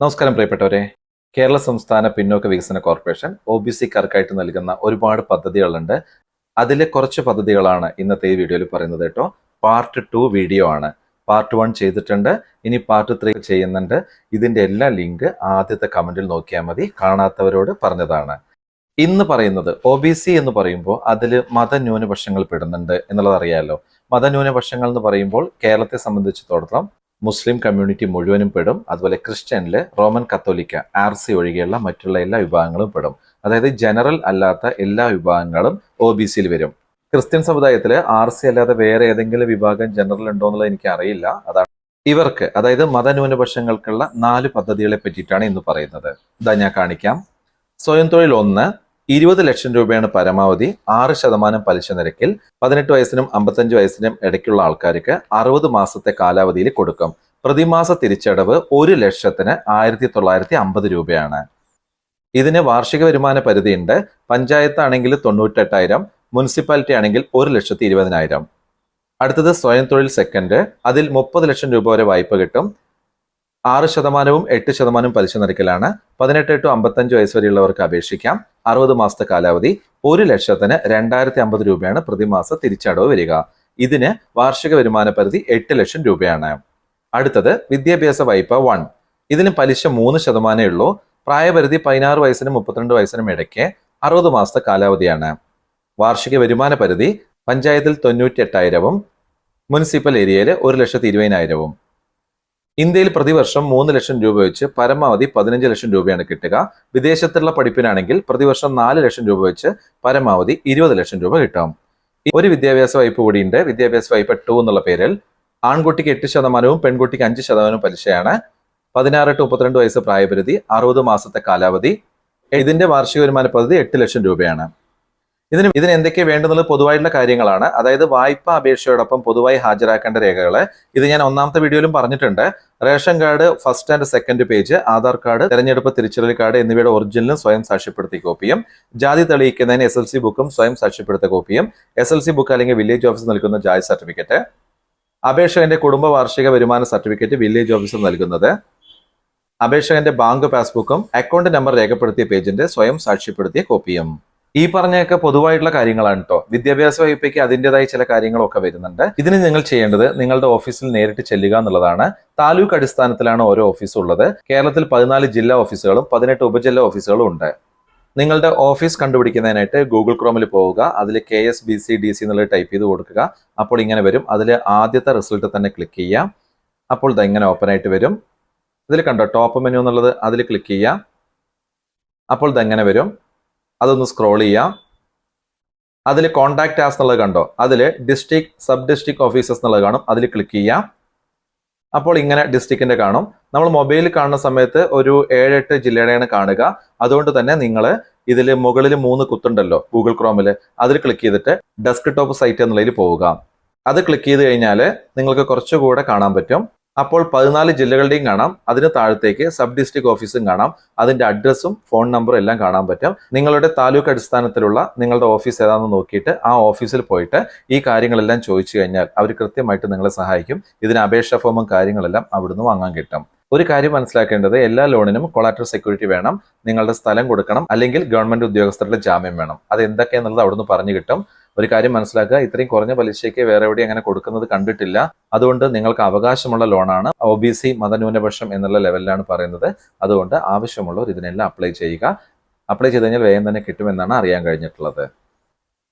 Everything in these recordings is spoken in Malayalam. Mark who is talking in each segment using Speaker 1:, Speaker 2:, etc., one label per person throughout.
Speaker 1: നമസ്കാരം പ്രിയപ്പെട്ടവരെ. കേരള സംസ്ഥാന പിന്നോക്ക വികസന കോർപ്പറേഷൻ ഒ ബി സിക്കാർക്കായിട്ട് നൽകുന്ന ഒരുപാട് പദ്ധതികളുണ്ട്. അതിലെ കുറച്ച് പദ്ധതികളാണ് ഇന്നത്തെ ഈ വീഡിയോയിൽ പറയുന്നത് കേട്ടോ. പാർട്ട് ടു വീഡിയോ ആണ്. പാർട്ട് വൺ ചെയ്തിട്ടുണ്ട്. ഇനി പാർട്ട് ത്രീ ചെയ്യുന്നുണ്ട്. ഇതിന്റെ എല്ലാ ലിങ്ക് ആദ്യത്തെ കമന്റിൽ നോക്കിയാൽ മതി. കാണാത്തവരോട് പറഞ്ഞതാണ്. ഇന്ന് പറയുന്നത് ഒ ബി സി എന്ന് പറയുമ്പോൾ അതിൽ മതന്യൂനപക്ഷങ്ങൾ പെടുന്നുണ്ട് എന്നുള്ളത് അറിയാമല്ലോ മതന്യൂനപക്ഷങ്ങൾ എന്ന് പറയുമ്പോൾ കേരളത്തെ സംബന്ധിച്ചിടത്തോളം മുസ്ലിം കമ്മ്യൂണിറ്റി മുഴുവനും പെടും. അതുപോലെ ക്രിസ്ത്യനിൽ റോമൻ കത്തോലിക്ക ആർ സി ഒഴികെയുള്ള മറ്റുള്ള എല്ലാ വിഭാഗങ്ങളും പെടും. അതായത് ജനറൽ അല്ലാത്ത എല്ലാ വിഭാഗങ്ങളും ഒ ബി സിയിൽ വരും. ക്രിസ്ത്യൻ സമുദായത്തിൽ ആർ സി അല്ലാതെ വേറെ ഏതെങ്കിലും വിഭാഗം ജനറൽ ഉണ്ടോ എന്നുള്ളത് എനിക്ക് അറിയില്ല. അതാണ് ഇവർക്ക് അതായത് മതന്യൂനപക്ഷങ്ങൾക്കുള്ള നാല് പദ്ധതികളെ പറ്റിയിട്ടാണ് ഇന്ന് പറയുന്നത്. ഇതാ ഞാൻ കാണിക്കാം. സ്വയം തൊഴിൽ ഒന്ന് ഇരുപത് ലക്ഷം രൂപയാണ് പരമാവധി ആറ് ശതമാനം പലിശ നിരക്കിൽ പതിനെട്ട് വയസ്സിനും അമ്പത്തഞ്ച് വയസ്സിനും ഇടയ്ക്കുള്ള ആൾക്കാർക്ക് അറുപത് മാസത്തെ കാലാവധിയിൽ കൊടുക്കും. പ്രതിമാസ തിരിച്ചടവ് ഒരു ലക്ഷത്തിന് ആയിരത്തി തൊള്ളായിരത്തി അമ്പത് രൂപയാണ്. ഇതിന് വാർഷിക വരുമാന പരിധിയുണ്ട്. പഞ്ചായത്ത് ആണെങ്കിൽ തൊണ്ണൂറ്റെട്ടായിരം മുനിസിപ്പാലിറ്റി ആണെങ്കിൽ ഒരു ലക്ഷത്തി ഇരുപതിനായിരം. അടുത്തത് സ്വയം തൊഴിൽ സെക്കൻഡ്. അതിൽ മുപ്പത് ലക്ഷം രൂപ വരെ വായ്പ കിട്ടും. ആറ് ശതമാനവും എട്ട് ശതമാനവും പലിശ നിരക്കിലാണ് പതിനെട്ട് ടു അമ്പത്തഞ്ച് വയസ്സ് വരെയുള്ളവർക്ക് അപേക്ഷിക്കാം. അറുപത് മാസത്തെ കാലാവധി ഒരു ലക്ഷത്തിന് രണ്ടായിരത്തി അമ്പത് രൂപയാണ് പ്രതിമാസ തിരിച്ചടവ് വരിക. ഇതിന് വാർഷിക വരുമാന പരിധി എട്ട് ലക്ഷം രൂപയാണ്. അടുത്തത് വിദ്യാഭ്യാസ വായ്പ വൺ. ഇതിന് പലിശ മൂന്ന് ശതമാനമേ ഉള്ളൂ. പ്രായപരിധി പതിനാറ് വയസ്സിനും മുപ്പത്തിരണ്ട് വയസ്സിനും ഇടയ്ക്ക് അറുപത് മാസത്തെ കാലാവധിയാണ്. വാർഷിക വരുമാന പരിധി പഞ്ചായത്തിൽ തൊണ്ണൂറ്റി എട്ടായിരവും മുനിസിപ്പൽ ഏരിയയിൽ ഒരു ലക്ഷത്തി ഇരുപതിനായിരവും. ഇന്ത്യയിൽ പ്രതിവർഷം മൂന്ന് ലക്ഷം രൂപ വെച്ച് പരമാവധി പതിനഞ്ച് ലക്ഷം രൂപയാണ് കിട്ടുക. വിദേശത്തുള്ള പഠിപ്പിനാണെങ്കിൽ പ്രതിവർഷം നാല് ലക്ഷം രൂപ വെച്ച് പരമാവധി ഇരുപത് ലക്ഷം രൂപ കിട്ടും. ഒരു വിദ്യാഭ്യാസ വായ്പ കൂടിയുണ്ട് വിദ്യാഭ്യാസ വായ്പ ടു എന്നുള്ള പേരിൽ ആൺകുട്ടിക്ക് എട്ട് ശതമാനവും പെൺകുട്ടിക്ക് അഞ്ച് ശതമാനവും പലിശയാണ്. പതിനാറ് ടു മുപ്പത്തിരണ്ട് വയസ്സ് പ്രായപരിധി അറുപത് മാസത്തെ കാലാവധി. ഇതിന്റെ വാർഷിക വരുമാന പദ്ധതി എട്ട് ലക്ഷം രൂപയാണ്. ഇതിന് ഇതിന് എന്തൊക്കെ വേണ്ടെന്നുള്ളത് പൊതുവായിട്ടുള്ള കാര്യങ്ങളാണ്. അതായത് വായ്പാ അപേക്ഷയോടൊപ്പം പൊതുവായി ഹാജരാക്കേണ്ട രേഖകൾ ഇത് ഞാൻ ഒന്നാമത്തെ വീഡിയോയിലും പറഞ്ഞിട്ടുണ്ട്. Ration card first and second page Aadhaar card തെരഞ്ഞെടുപ്പ് തിരിച്ചറിയൽ കാർഡ് എന്നിവയുടെ ഒറിജിനലും സ്വയം സാക്ഷ്യപ്പെടുത്തിയ കോപ്പിയും ജാതി തെളിയിക്കുന്നതിന് എസ് എൽ സി ബുക്കും സ്വയം സാക്ഷ്യപ്പെടുത്തിയ കോപ്പിയും എസ് എൽ സി ബുക്ക് അല്ലെങ്കിൽ വില്ലേജ് ഓഫീസ് നൽകുന്ന ജാതി സർട്ടിഫിക്കറ്റ് അപേക്ഷകന്റെ കുടുംബ വാർഷിക വരുമാന സർട്ടിഫിക്കറ്റ് വില്ലേജ് ഓഫീസർ നൽകുന്നത് അപേക്ഷകന്റെ ബാങ്ക് പാസ്ബുക്കും അക്കൗണ്ട് നമ്പർ രേഖപ്പെടുത്തിയ പേജിന്റെ സ്വയം സാക്ഷ്യപ്പെടുത്തിയ കോപ്പിയും. ഈ പറഞ്ഞൊക്കെ പൊതുവായിട്ടുള്ള കാര്യങ്ങളാണ് കേട്ടോ വിദ്യാഭ്യാസ വകുപ്പേക്ക് അതിന്റെതായ ചില കാര്യങ്ങളൊക്കെ വരുന്നുണ്ട്. ഇതിന് നിങ്ങൾ ചെയ്യേണ്ടത് നിങ്ങളുടെ ഓഫീസിൽ നേരിട്ട് ചെല്ലുക എന്നുള്ളതാണ്. താലൂക്ക് അടിസ്ഥാനത്തിലാണ് ഓരോ ഓഫീസും ഉള്ളത്. കേരളത്തിൽ പതിനാല് ജില്ലാ ഓഫീസുകളും പതിനെട്ട് ഉപജില്ലാ ഓഫീസുകളും ഉണ്ട്. നിങ്ങളുടെ ഓഫീസ് കണ്ടുപിടിക്കുന്നതിനായിട്ട് ഗൂഗിൾ ക്രോമിൽ പോവുക. അതിൽ K S B C D C എന്നുള്ളത് ടൈപ്പ് ചെയ്ത് കൊടുക്കുക. അപ്പോൾ ഇങ്ങനെ വരും. അതിൽ ആദ്യത്തെ റിസൾട്ട് തന്നെ ക്ലിക്ക് ചെയ്യാം. അപ്പോൾ ഇത് ഇങ്ങനെ ഓപ്പൺ ആയിട്ട് വരും. ഇതിൽ കണ്ടോ ടോപ്പ് മെനു എന്നുള്ളത് അതിൽ ക്ലിക്ക് ചെയ്യാം. അപ്പോൾ ഇത് എങ്ങനെ വരും. അതൊന്ന് സ്ക്രോൾ ചെയ്യാം. അതിൽ കോണ്ടാക്ട് ആസ് എന്നുള്ളത് കണ്ടോ? അതിൽ ഡിസ്ട്രിക്ട് സബ് ഡിസ്ട്രിക്ട് ഓഫീസസ് എന്നുള്ളത് കാണും. അതിൽ ക്ലിക്ക് ചെയ്യാം. അപ്പോൾ ഇങ്ങനെ ഡിസ്ട്രിക്റ്റിന്റെ കാണും. നമ്മൾ മൊബൈലിൽ കാണുന്ന സമയത്ത് ഒരു ഏഴെട്ട് ജില്ലയുടെയാണ് കാണുക. അതുകൊണ്ട് തന്നെ നിങ്ങൾ ഇതിൽ മുകളിൽ മൂന്ന് കുത്തുണ്ടല്ലോ ഗൂഗിൾ ക്രോമിൽ അതിൽ ക്ലിക്ക് ചെയ്തിട്ട് ഡെസ്ക് ടോപ്പ് സൈറ്റ് എന്നുള്ളതിൽ പോവുക. അത് ക്ലിക്ക് ചെയ്ത് കഴിഞ്ഞാൽ നിങ്ങൾക്ക് കുറച്ചുകൂടെ കാണാൻ പറ്റും. അപ്പോൾ പതിനാല് ജില്ലകളുടെയും കാണാം. അതിന് താഴത്തേക്ക് സബ് ഡിസ്ട്രിക്ട് ഓഫീസും കാണാം. അതിന്റെ അഡ്രസ്സും ഫോൺ നമ്പറും എല്ലാം കാണാൻ പറ്റും. നിങ്ങളുടെ താലൂക്ക് അടിസ്ഥാനത്തിലുള്ള നിങ്ങളുടെ ഓഫീസ് ഏതാണെന്ന് നോക്കിയിട്ട് ആ ഓഫീസിൽ പോയിട്ട് ഈ കാര്യങ്ങളെല്ലാം ചോദിച്ചു കഴിഞ്ഞാൽ അവർ കൃത്യമായിട്ട് നിങ്ങളെ സഹായിക്കും. ഇതിന് അപേക്ഷാ ഫോമും കാര്യങ്ങളെല്ലാം അവിടുന്ന് വാങ്ങാൻ കിട്ടും. ഒരു കാര്യം മനസ്സിലാക്കേണ്ടത് എല്ലാ ലോണിനും കൊളാറ്റർ സെക്യൂരിറ്റി വേണം. നിങ്ങളുടെ സ്ഥലം കൊടുക്കണം. അല്ലെങ്കിൽ ഗവൺമെന്റ് ഉദ്യോഗസ്ഥരുടെ ജാമ്യം വേണം. അത് എന്തൊക്കെയാണെന്നുള്ളത് അവിടുന്ന് പറഞ്ഞു കിട്ടും. ഒരു കാര്യം മനസ്സിലാക്കുക. ഇത്രയും കുറഞ്ഞ പലിശയ്ക്ക് വേറെ എവിടെയും അങ്ങനെ കൊടുക്കുന്നത് കണ്ടിട്ടില്ല. അതുകൊണ്ട് നിങ്ങൾക്ക് അവകാശമുള്ള ലോണാണ് ഒ ബി സി മതന്യൂനപക്ഷം എന്നുള്ള ലെവലിലാണ് പറയുന്നത്. അതുകൊണ്ട് ആവശ്യമുള്ളവർ ഇതിനെല്ലാം അപ്ലൈ ചെയ്യുക. അപ്ലൈ ചെയ്ത് കഴിഞ്ഞാൽ വേഗം തന്നെ കിട്ടുമെന്നാണ് അറിയാൻ കഴിഞ്ഞിട്ടുള്ളത്.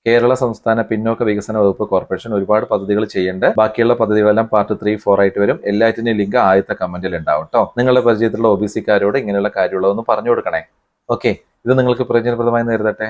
Speaker 1: കേരള സംസ്ഥാന പിന്നോക്ക വികസന വകുപ്പ് കോർപ്പറേഷൻ ഒരുപാട് പദ്ധതികൾ ചെയ്യേണ്ട ബാക്കിയുള്ള പദ്ധതികളെല്ലാം പാർട്ട് ത്രീ ഫോർ ആയിട്ട് വരും. എല്ലാറ്റിന്റെയും ലിങ്ക് ആദ്യത്തെ കമന്റിൽ ഉണ്ടാവും കേട്ടോ നിങ്ങളുടെ പരിചയത്തിലുള്ള ഒ ബി സിക്കാരോട് ഇങ്ങനെയുള്ള കാര്യമുള്ളതെന്ന് പറഞ്ഞു കൊടുക്കണേ. ഓക്കെ. ഇത് നിങ്ങൾക്ക് പ്രയോജനപ്രദമായി നേരിടട്ടെ